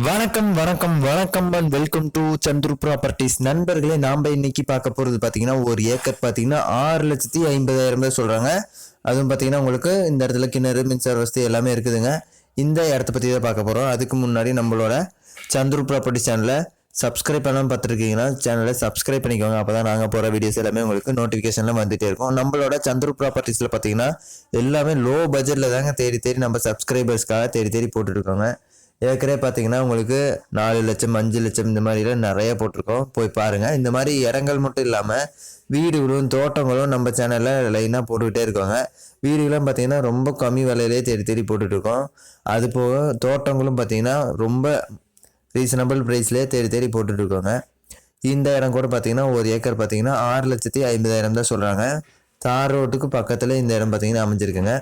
வணக்கம் வணக்கம் வணக்கம் and welcome to Chandru properties நண்பர்களே நாம் இன்னைக்கு பார்க்க போகிறது பார்த்தீங்கன்னா ஒரு ஏக்கர் பார்த்தீங்கன்னா ஆறு லட்சத்தி ஐம்பதாயிரம் தான் சொல்கிறாங்க அதுவும் பார்த்தீங்கன்னா உங்களுக்கு இந்த இடத்துல கிணறு மின்சார வசதி எல்லாமே இருக்குதுங்க. இந்த இடத்த பற்றி தான் பார்க்க போகிறோம் அதுக்கு முன்னாடி நம்மளோட சந்துரு ப்ராப்பர்ட்டி சேனலை சப்ஸ்கிரைப் பண்ணாமல் பார்த்துருக்கீங்கன்னா சேனலை சப்ஸ்கிரைப் பண்ணிக்கோங்க. அப்போ தான் நாங்கள் போகிற வீடியோஸ் எல்லாமே உங்களுக்கு நோட்டிஃபிகேஷனில் வந்துகிட்டே இருக்கும். நம்மளோட சந்துரு ப்ராப்பர்ட்டிஸில் பார்த்தீங்கன்னா எல்லாமே லோ பட்ஜெட்டில் தாங்க தேடி தேடி நம்ம சப்ஸ்கிரைபர்ஸ்க்காக தேடி தேடி போட்டுட்ருக்கோங்க ஏற்கனவே பார்த்தீங்கன்னா உங்களுக்கு நாலு லட்சம் அஞ்சு லட்சம் இந்த மாதிரிலாம் நிறைய போட்டிருக்கோம். போய் பாருங்கள் இந்த மாதிரி இடங்கள் மட்டும் இல்லாமல் வீடுகளும் தோட்டங்களும் நம்ம சேனலில் லைனாக போட்டுக்கிட்டே இருக்கோங்க. வீடுகளும் பார்த்தீங்கன்னா ரொம்ப கம்மி விலையிலே தேடி தேடி போட்டுட்ருக்கோம். அது போக தோட்டங்களும் பார்த்தீங்கன்னா ரொம்ப ரீசனபிள் ப்ரைஸ்லேயே தேடி தேடி போட்டுட்ருக்கோங்க. இந்த இடம் கூட பார்த்தீங்கன்னா ஒரு ஏக்கர் பார்த்திங்கன்னா ஆறு லட்சத்தி ஐம்பதாயிரம் தான் சொல்கிறாங்க தார் ரோட்டுக்கு பக்கத்தில் இந்த இடம் பார்த்தீங்கன்னா அமைஞ்சிருக்குங்க.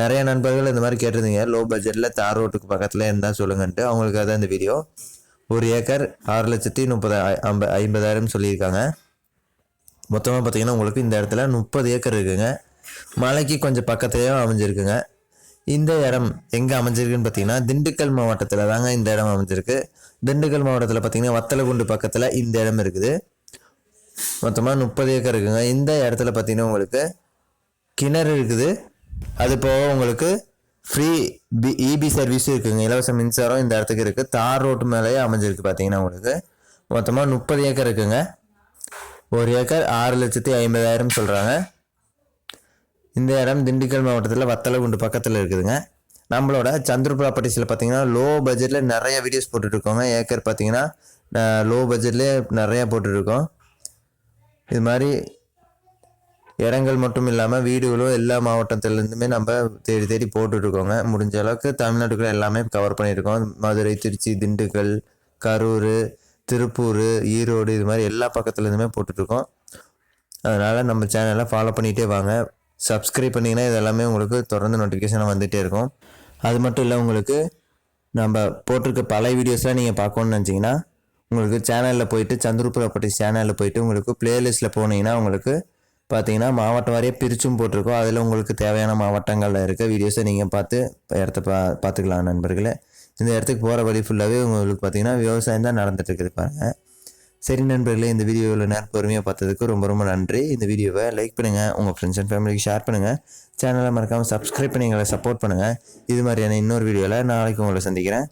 நிறைய நண்பர்கள் இந்த மாதிரி கேட்டிருந்தீங்க. லோ பட்ஜெட்டில் தார் ரோட்டுக்கு பக்கத்தில் இருந்தால் சொல்லுங்கன்ட்டு. அவங்களுக்கு அதான் இந்த வீடியோ ஒரு ஏக்கர் ஆறு லட்சத்தி முப்பது ஐம்ப ஐம்பதாயிரம் சொல்லியிருக்காங்க. மொத்தமாக பார்த்தீங்கன்னா உங்களுக்கு இந்த இடத்துல முப்பது ஏக்கர் இருக்குங்க. மலைக்கு கொஞ்சம் பக்கத்துலேயும் அமைஞ்சிருக்குங்க. இந்த இடம் எங்கே அமைஞ்சிருக்குன்னு பார்த்தீங்கன்னா திண்டுக்கல் மாவட்டத்தில் தாங்க இந்த இடம் அமைஞ்சிருக்கு. திண்டுக்கல் மாவட்டத்தில் பார்த்தீங்கன்னா வத்தலகுண்டு பக்கத்தில் இந்த இடம் இருக்குது. மொத்தமாக முப்பது ஏக்கர் இருக்குங்க. இந்த இடத்துல பார்த்தீங்கன்னா உங்களுக்கு கிணறு இருக்குது. அது போக உங்களுக்கு ஃப்ரீ பி இபி சர்வீஸும் இருக்குங்க. இலவச மின்சாரம் இந்த இடத்துக்கு இருக்குது தார் ரோட்டு மேலேயே அமைஞ்சிருக்கு பார்த்தீங்கன்னா உங்களுக்கு. மொத்தமாக முப்பது ஏக்கர் இருக்குங்க. ஒரு ஏக்கர் ஆறு லட்சத்தி ஐம்பதாயிரம் சொல்கிறாங்க இந்த இடம் திண்டுக்கல் மாவட்டத்தில் வத்தலகுண்டு பக்கத்தில் இருக்குதுங்க. நம்மளோட சந்திர ப்ராப்பர்ட்டிஸில் பார்த்தீங்கன்னா லோ பட்ஜெட்டில் நிறைய வீடியோஸ் போட்டுட்ருக்கோங்க ஏக்கர் பார்த்தீங்கன்னா லோ பட்ஜெட்லேயே நிறையா போட்டுட்ருக்கோம் இது மாதிரி இடங்கள் மட்டும் இல்லாமல் வீடுகளும் எல்லா மாவட்டத்துலேருந்துமே நம்ம தேடி தேடி போட்டுட்ருக்கோங்க. முடிஞ்ச அளவுக்கு தமிழ்நாட்டுக்குள்ள எல்லாமே கவர் பண்ணியிருக்கோம். மதுரை திருச்சி திண்டுக்கல் கரூர் திருப்பூர் ஈரோடு இது மாதிரி எல்லா பக்கத்துலேருந்துமே போட்டுட்ருக்கோம். அதனால் நம்ம சேனலை ஃபாலோ பண்ணிகிட்டே வாங்க. சப்ஸ்கிரைப் பண்ணிங்கன்னா இது எல்லாமே உங்களுக்கு தொடர்ந்து நோட்டிஃபிகேஷனாக வந்துகிட்டே இருக்கும். அது மட்டும் இல்லை உங்களுக்கு நம்ம போட்டிருக்க பழைய வீடியோஸ்லாம் நீங்கள் பார்க்கணுன்னு நினச்சிங்கன்னா உங்களுக்கு சேனலில் போயிட்டு சந்துரு ப்ராப்பர்ட்டிஸ் சேனலில் போயிட்டு உங்களுக்கு பிளேலிஸ்ட்டில் போனீங்கன்னா உங்களுக்கு பார்த்தீங்கன்னா மாவட்டம் வாரியாக பிரிச்சும் போட்டிருக்கோம். அதில் உங்களுக்கு தேவையான மாவட்டங்களில் இருக்க வீடியோஸை நீங்கள் பார்த்து இடத்த பா பார்த்துக்கலாம் நண்பர்களே. இந்த இடத்துக்கு போகிற வழி ஃபுல்லாகவே உங்களுக்கு பார்த்தீங்கன்னா விவசாயம் தான் நடந்துகிட்ருக்குது இருக்குது சரி நண்பர்களே இந்த வீடியோவில் நேரம் பொறுமையாக பார்த்ததுக்கு ரொம்ப ரொம்ப நன்றி. இந்த வீடியோவை லைக் பண்ணுங்கள் உங்கள் ஃப்ரெண்ட்ஸ் அண்ட் ஃபேமிலிக்கு ஷேர் பண்ணுங்கள் சேனலை மறக்காமல் சப்ஸ்கிரைப் பண்ணி எங்களை சப்போர்ட் பண்ணுங்கள் இது மாதிரியான இன்னொரு வீடியோவில் நாளைக்கு உங்களை சந்திக்கிறேன்.